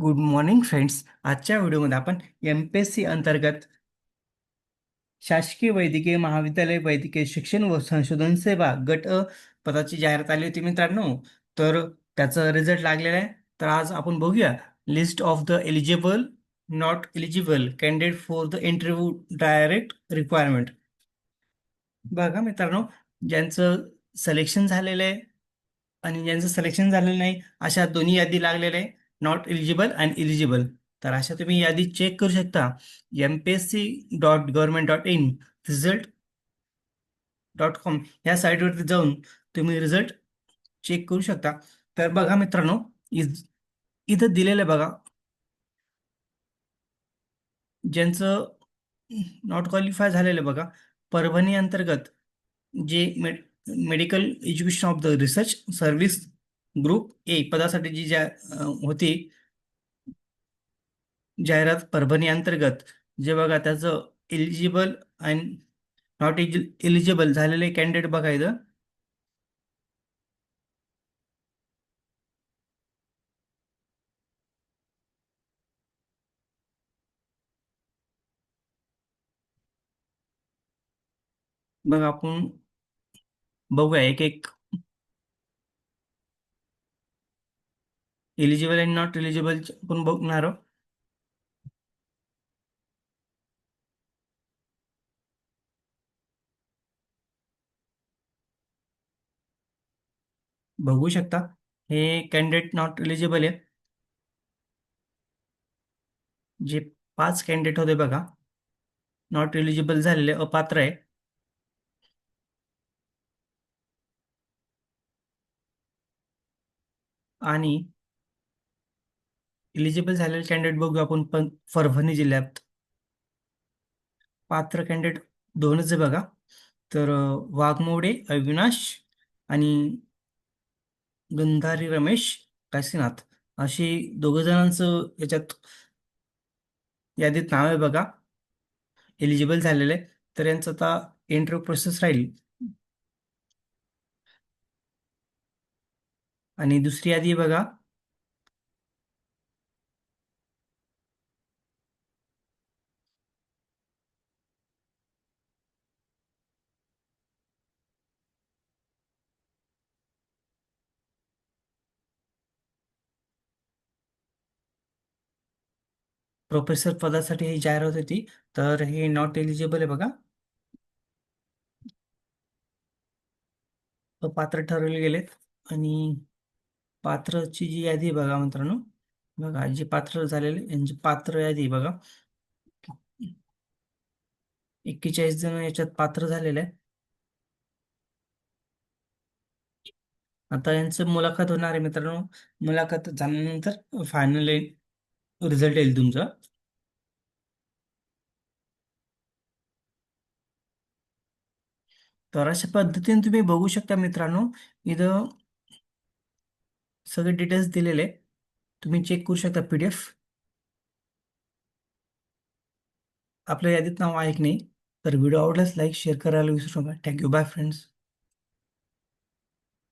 Good morning friends. आजच्या व्हिडिओमध्ये आपण एम पी एस सी अंतर्गत शासकीय वैद्यकीय महाविद्यालय वैद्यकीय शिक्षण व संशोधन सेवा गट अ पदाची जाहिरात आली होती मित्रांनो. तर त्याचा रिझल्ट लागलेला आहे. तर आज आपण बघूया. List of the eligible not eligible candidate for the interview direct requirement बघा मित्रांनो ज्यांचं सिलेक्शन झालेलं आहे आणि ज्यांचं सिलेक्शन झालेलं नाही अशा दोन्ही यादी लागलेल्या आहे. नॉट एलिजिबल अँड एलिजिबल तर अशा तुम्ही यादी चेक करू शकता. M P S C dot government dot in result dot com ह्या साईटवरती जाऊन तुम्ही रिझल्ट चेक करू शकता. तर बघा मित्रांनो इज इथं दिलेलं आहे बघा. ज्यांचं नॉट क्वालिफाय झालेलं आहे बघा. परभणी अंतर्गत जे med medical education of the research service group A पदासाठी जी जा होती जाहिरात परभणी अंतर्गत जे बघा त्याचं एलिजिबल अँड नॉट एलिजिबल झालेले कॅन्डिडेट बघा इथं. बघा आपण बघूया एक एक एलिजिबल अँड नॉट एलिजिबल आपण बघणार आहोत. बघू शकता. हे कॅन्डिडेट नॉट एलिजिबल आहे जे पाच कॅन्डिडेट होते बघा. नॉट एलिजिबल झालेले अपात्र आहे आणि एलिजिबल झालेले कॅन्डिडेट बघू आपण पण परभणी जिल्ह्यात पात्र कॅन्डिडेट दोनच आहे बघा. तर वाघमोडे अविनाश आणि गंधारी रमेश काशीनाथ. अशी दोघ जणांचं याच्यात यादीत नाव आहे बघा. एलिजिबल झालेले. तर यांचं आता इंटरव्ह्यू प्रोसेस राहील. आणि दुसरी यादी बघा. प्रोफेसर पदासाठी ही जाहिरात होती तर हे नॉट एलिजिबल आहे बघा. पात्र ठरवले गेलेत. आणि पात्रची जी यादी आहे बघा मित्रांनो. बघा जे पात्र झालेले यांची पात्र यादी बघा. एक्केचाळीस जण याच्यात पात्र झालेले आहे आता यांचं मुलाखत होणार आहे मित्रांनो. मुलाखत झाल्यानंतर फायनल रिझल्ट येईल तुमचा. तर अशा पद्धतीने तुम्ही बघू शकता मित्रांनो इथं सगळे डिटेल्स दिलेले तुम्ही चेक करू शकता पी डी एफ आपल्या यादीत नाव आहे की नाही तर व्हिडिओ आवडल्यास लाईक शेअर करायला विसरू नका. Thank you bye friends